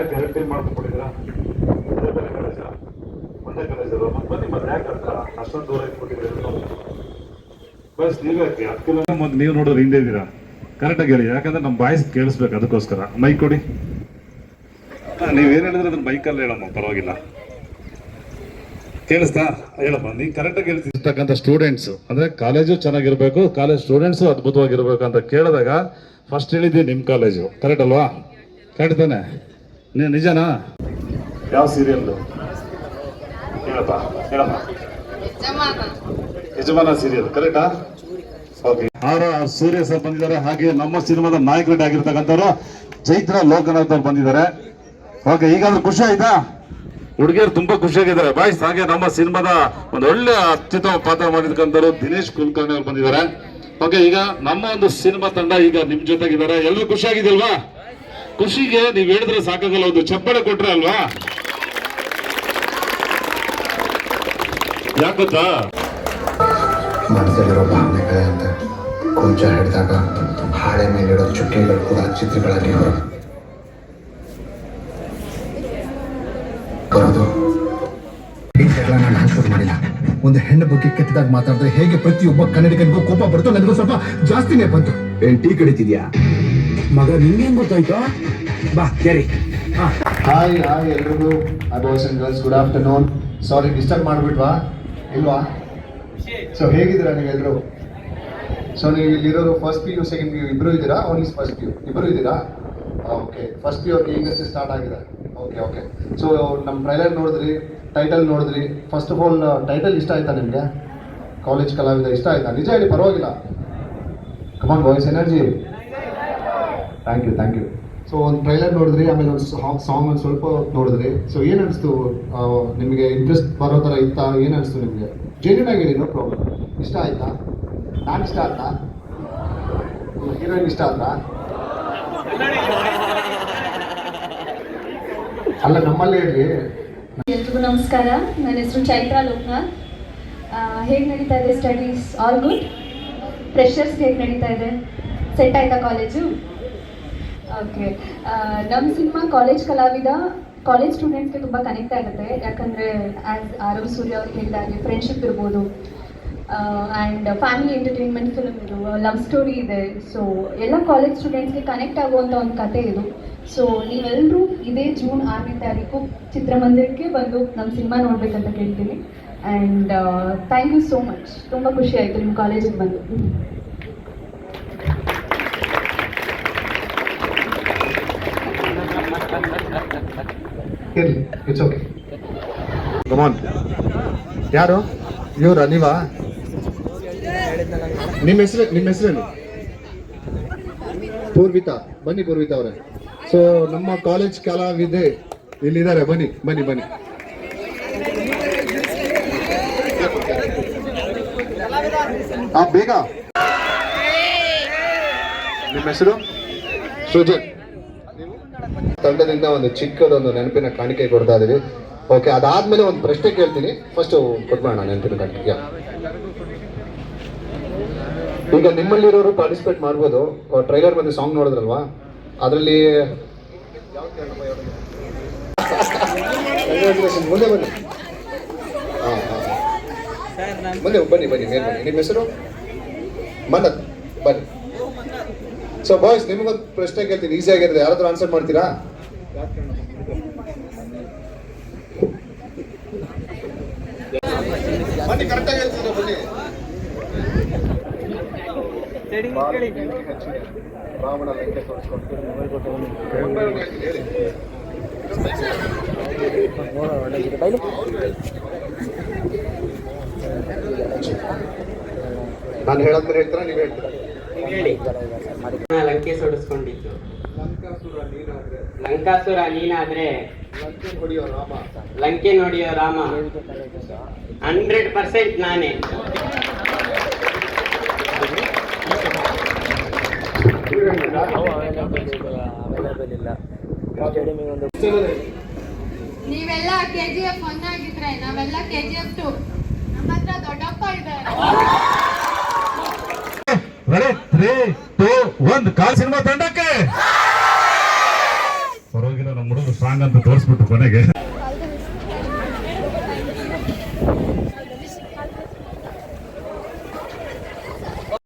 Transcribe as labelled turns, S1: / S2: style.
S1: ಯಾಕೆ ಗ್ಯಾರಂಟಿ ಮಾಡ್ಕೊಂಡಿದ್ದೀರಾ ಕಾಲೇಜ ಒಂದೇ ಕಲೇಜ್ ಮತ್ತೆ ಬನ್ನಿ ಮತ್ತೆ ಯಾಕೆ ಅಂತ ಅಷ್ಟೊಂದು ದೂರ ಇಟ್ಬಿಟ್ಟಿದ್ದೀರಾ ಬಸ್ ನೀವೇ ಹತ್ತು ಕಿಲೋಮೀಟರ್ ನೀವು ನೋಡೋರು ಹಿಂದೆ ಇದ್ದೀರಾ? ಕರೆಕ್ಟಾಗಿ ಹೇಳಿ ಯಾಕಂದ್ರೆ ನಮ್ಮ ಬಾಯ್ಸ್ ಕೇಳಿಸ್ಬೇಕು ಅದಕ್ಕೋಸ್ಕರ. ಮೈಕ್ ಕೊಡಿ. ನೀವೇನು ಹೇಳಿದ್ರೆ ಅದನ್ನ ಬೈಕಲ್ಲಿ ಹೇಳಮ್ಮ ಪರವಾಗಿಲ್ಲ. ಕೇಳಿಸ್ತಾ? ಹೇಳಮ್ಮ ನೀವು ಕರೆಕ್ಟಾಗಿ ಹೇಳ್ತಿರ್ತಕ್ಕಂಥ ಸ್ಟೂಡೆಂಟ್ಸ್ ಅಂದ್ರೆ ಕಾಲೇಜು ಚೆನ್ನಾಗಿರ್ಬೇಕು ಕಾಲೇಜ್ ಸ್ಟೂಡೆಂಟ್ಸು ಅದ್ಭುತವಾಗಿರ್ಬೇಕು ಅಂತ ಕೇಳಿದಾಗ ಫಸ್ಟ್ ಹೇಳಿದ್ದೆ ನಿಮ್ಮ ಕಾಲೇಜು ಕರೆಕ್ಟ್ ಅಲ್ವಾ? ಕರೆಕ್ಟ್ ತಾನೆ? ನಿಜನಾ? ಯಾವ ಸೀರಿಯಲ್ ಹೇಳಪ್ಪ ಹೇಳಪ್ಪ. ಯಜಮಾನ ಸೀರಿಯಲ್ ಕರೆಕ್ಟಾ ಓಕೆ ಆರ ಸೂರ್ಯ ಸರ್ ಬಂದಿದ್ದಾರೆ ಹಾಗೆ ನಮ್ಮ ಸಿನಿಮಾದ ನಾಯಕರೇ ಆಗಿರ್ತಕ್ಕಂಥವ್ರು ಚೈತ್ರ ಲೋಕನಾಥ್ ಅವ್ರು ಬಂದಿದ್ದಾರೆ. ಓಕೆ ಈಗಾದ್ರೂ ಖುಷಿ ಆಯ್ತಾ? ಹುಡುಗಿಯರು ತುಂಬಾ ಖುಷಿಯಾಗಿದ್ದಾರೆ ಬಾಯ್ಸ್ ಹಾಗೆ ನಮ್ಮ ಸಿನಿಮಾದ ಒಂದು ಒಳ್ಳೆ ಅತ್ಯುತ್ತಮ ಪಾತ್ರ ಮಾಡಿರ್ತಕ್ಕಂಥವ್ರು ದಿನೇಶ್ ಕುಲಕರ್ಣಿ ಅವ್ರು ಬಂದಿದ್ದಾರೆ. ಓಕೆ ಈಗ ನಮ್ಮ ಒಂದು ಸಿನಿಮಾ ತಂಡ ಈಗ ನಿಮ್ ಜೊತೆಗಿದ್ದಾರೆ. ಎಲ್ಲರೂ ಖುಷಿಯಾಗಿದೆಯಲ್ವಾ ಖುಷಿಗೆ ನೀವ್ ಹೇಳಿದ್ರೆ ಸಾಕಾಗಲ್ಲ ಒಂದು ಚಪ್ಪಳೆ ಕೊಟ್ರೆ ಅಲ್ವಾ? ಯಾಕತ್ತಾ ಗೊತ್ತಾ?
S2: ಮನಸ್ಸಲ್ಲಿರೋ ಭಾವನೆಗಳೇ ಅಂತ ಕೊಂಚ ಹಿಡಿದಾಗ ಹಾಳೆ ಮೇಲಿಡೋ ಚುಕ್ಕೆಗಳು ಕೂಡ ಚಿತ್ರಗಳಲ್ಲಿ ಹೊರ ಬರೋದು. ನಾನು ಮಾಡಿಲ್ಲ. ಒಂದು ಹೆಣ್ಣು ಬಗ್ಗೆ ಕೆಟ್ಟದಾಗ ಮಾತಾಡಿದ್ರೆ ಹೇಗೆ ಪ್ರತಿಯೊಬ್ಬ ಕನ್ನಡಿಗನಿಗೂ ಕೋಪ ಬರ್ತೋ ನನಗೂ ಸ್ವಲ್ಪ ಜಾಸ್ತಿನೇ ಬಂತು. ಏನ್ ಟೀ ಕಡಿತಿದ್ಯಾ?
S3: ಮಗ, ನಿಂಗೆ ಗೊತ್ತಾಯ್ತು? ಬಾ, ಕೇರಿ.
S2: ಹಾಯ್ ಹಾಯ್ ಎಲ್ರಿಗೂ. Boys and girls good afternoon sorry disturb ಮಾಡ್ಬಿಟ್ವಾ? ಇಲ್ವಾ? ಸೊ ಹೇಗಿದ್ದೀರಾ ನೀವೆಲ್ಲರೂ ಸೊ ನೀವು ಇಲ್ಲಿರೋರು first P U second P U ಇಬ್ಬರು ಇದ್ದೀರಾ? ಓನ್ಲಿ ಫಸ್ಟ್ ಪಿ ಯು ಇಬ್ಬರು ಇದ್ದೀರಾ? ಓಕೆ ಫಸ್ಟ್ ಪಿ ಯು ಅವ್ರಿಗೆ ಈಗಷ್ಟೇ ಸ್ಟಾರ್ಟ್ ಆಗಿದೆ. ಓಕೆ ಓಕೆ ಸೊ ನಮ್ಮ ಟ್ರೈಲರ್ ನೋಡಿದ್ರಿ ಟೈಟಲ್ ನೋಡಿದ್ರಿ. ಫಸ್ಟ್ ಆಫ್ ಆಲ್ ಟೈಟಲ್ ಇಷ್ಟ ಆಯ್ತಾ ನಿಮಗೆ? ಕಾಲೇಜ್ ಕಲಾವಿದ ಇಷ್ಟ ಆಯ್ತಾ? ನಿಜ ಹೇಳಿ, ಪರವಾಗಿಲ್ಲ. Come on boys energy thank you thank you so ಒಂದು ಟ್ರೈಲರ್ ನೋಡಿದ್ರಿ, ಆಮೇಲೆ ಒಂದು ಸಾಂಗ್ ಒಂದು ಸ್ವಲ್ಪ ನೋಡಿದ್ರಿ. ಸೊ ಏನು ಅನಿಸ್ತು ನಿಮಗೆ ಇಂಟ್ರೆಸ್ಟ್ ಬರೋ ಥರ ಇತ್ತಾ? ಏನು ಅನಿಸ್ತು ನಿಮಗೆ? ಜೆನ್ಯೂನ್ ಆಗಿ ನೋ ಪ್ರಾಬ್ಲಮ್ ಇಷ್ಟ ಆಯ್ತಾ? ನಾನು ಇಷ್ಟ ಆಯ್ತಾ? ಹೀರೋಯಿನ್ ಇಷ್ಟ ಆಯ್ತಾ ಅಲ್ಲ, ನಮ್ಮಲ್ಲೇ ಹೇಳಿ
S4: ಎಲ್ರಿಗೂ ನಮಸ್ಕಾರ. ನನ್ನ ಹೆಸರು ಚೈತ್ರ ಲೋಕನಾಥ್ ಹೇಗೆ ನಡೀತಾ ಇದೆ ಸ್ಟಡೀಸ್ ಆಲ್ ಗುಡ್ ಫ್ರೆಷರ್ಸ್ ಹೇಗೆ ನಡೀತಾ ಇದೆ? ಸೆಟ್ ಆಯ್ತಾ ಕಾಲೇಜು ಓಕೆ ನಮ್ಮ ಸಿನಿಮಾ ಕಾಲೇಜ್ ಕಲಾವಿದ ಕಾಲೇಜ್ ಸ್ಟೂಡೆಂಟ್ಸ್ಗೆ ತುಂಬ ಕನೆಕ್ಟ್ ಆಗುತ್ತೆ. ಯಾಕಂದರೆ ಆ್ಯಸ್ ಆರವ್ ಸೂರ್ಯ ಅವ್ರು ಹೇಳಿದಾಗೆ ಫ್ರೆಂಡ್ಶಿಪ್ ಇರ್ಬೋದು. ಆ್ಯಂಡ್ ಫ್ಯಾಮಿಲಿ ಎಂಟರ್ಟೈನ್ಮೆಂಟ್ ಫಿಲ್ಮ್ ಇದು ಲವ್ ಸ್ಟೋರಿ ಇದೆ. ಸೊ ಎಲ್ಲ ಕಾಲೇಜ್ ಸ್ಟೂಡೆಂಟ್ಸ್ಗೆ ಕನೆಕ್ಟ್ ಆಗುವಂಥ ಒಂದು ಕತೆ ಇದು. ಸೊ ನೀವೆಲ್ಲರೂ ಇದೇ ಜೂನ್ ಆರನೇ ತಾರೀಕು ಚಿತ್ರಮಂದಿರಕ್ಕೆ ಬಂದು ನಮ್ಮ ಸಿನಿಮಾ ನೋಡಬೇಕಂತ ಕೇಳ್ತೀನಿ. And thank you so much ತುಂಬ ಖುಷಿ ಆಯಿತು ನಿಮ್ಮ ಕಾಲೇಜಿಗೆ ಬಂದು.
S2: ಇರಲಿ ಇಟ್ಸ್ ಓಕೆ ಯಾರು? ಇವರ, ನೀವಾ? ನಿಮ್ಮ ಹೆಸರು, ನಿಮ್ಮ ಹೆಸರೇನು? ಪೂರ್ವಿತಾ. ಬನ್ನಿ ಪೂರ್ವಿತಾ ಅವರೇ. ಸೊ ನಮ್ಮ ಕಾಲೇಜ್ ಕಲಾವಿದೆ ಇಲ್ಲಿದ್ದಾರೆ. ಬನ್ನಿ ಬನ್ನಿ ಬನ್ನಿ. ಬೇಗ. ನಿಮ್ಮ ಹೆಸರು? ಸುಜನ್. ತಂಡದಿಂದ ಒಂದು ಚಿಕ್ಕದೊಂದು ನೆನಪಿನ ಕಾಣಿಕೆ ಕೊಡ್ತಾ ಇದೀವಿ. ಓಕೆ ಅದಾದ್ಮೇಲೆ ಒಂದು ಪ್ರಶ್ನೆ ಕೇಳ್ತೀನಿ. ಫಸ್ಟ್ ಕೊಟ್ಬೋಣ ನೆನಪಿನ ಕಾಣಿಕೆ. ಈಗ ನಿಮ್ಮಲ್ಲಿರೋರು ಪಾರ್ಟಿಸಿಪೇಟ್ ಮಾಡ್ಬೋದು. ಟ್ರೈಲರ್ ಮತ್ತೆ ಸಾಂಗ್ ನೋಡಿದ್ರಲ್ವಾ? ಅದರಲ್ಲಿ ಮುಂದೆ ಬನ್ನಿ. ಮುಂದೆ ಬನ್ನಿ ಬನ್ನಿ ನಿಮ್ಮ ಹೆಸರು? ಮನ್ನತ್ ಬನ್ನಿ. ಸೊ ಬಾಯ್ಸ್ ನಿಮಗೊಂದು ಪ್ರಶ್ನೆ ಕೇಳ್ತೀನಿ. ಈಸಿ ಆಗಿರುತ್ತೆ. ಯಾರಾದ್ರೂ ಆನ್ಸರ್ ಮಾಡ್ತೀರಾ. ನಾನು ಹೇಳಿದ್ರೆ ಹೇಳ್ತೀರಾ? ನೀವು ಹೇಳ್ತೀರಾ?
S5: ಹೇಳಿ. ಲಂಕೆ ಸೋಡಿಸ್ಕೊಂಡಿದ್ದು.
S2: ಲಂಕಾಸುರ ನೀನಾದ್ರೆ
S5: ಲಂಕಾಸುರ ನೀನಾದ್ರೆ
S2: ಲಂಕೆ ಹೊಡೆಯೋ ರಾಮ.
S5: ಲಂಕೆ ನೋಡಿಯೋ ರಾಮ ಹಂಡ್ರೆಡ್ ಪರ್ಸೆಂಟ್ ನಾನೇ.
S6: ನೀವೆಲ್ಲ ಕೆ ಜಿ ಎಫ್ ಒನ್ ಆಗಿದ್ರೆ ನಾವೆಲ್ಲ ಕೆ ಜಿ ಎಫ್ ಟು ನಮ್ಮ ಹತ್ರ ದೊಡ್ಡಪ್ಪ ಇದ್ದಾರೆ
S1: ರೆಡಿ ತ್ರೀ ಟೂ ಒಂದ್ ಕಾಲ್ ಸಿನಿಮಾ ತಂಡಕ್ಕೆ. ಪರವಾಗಿಲ್ಲ ನಮ್ಮ ಹುಡುಗರು ಸ್ಟ್ರಾಂಗ್ ಅಂತ ತೋರಿಸ್ಬಿಟ್ಟು ಕೊನೆಗೆ.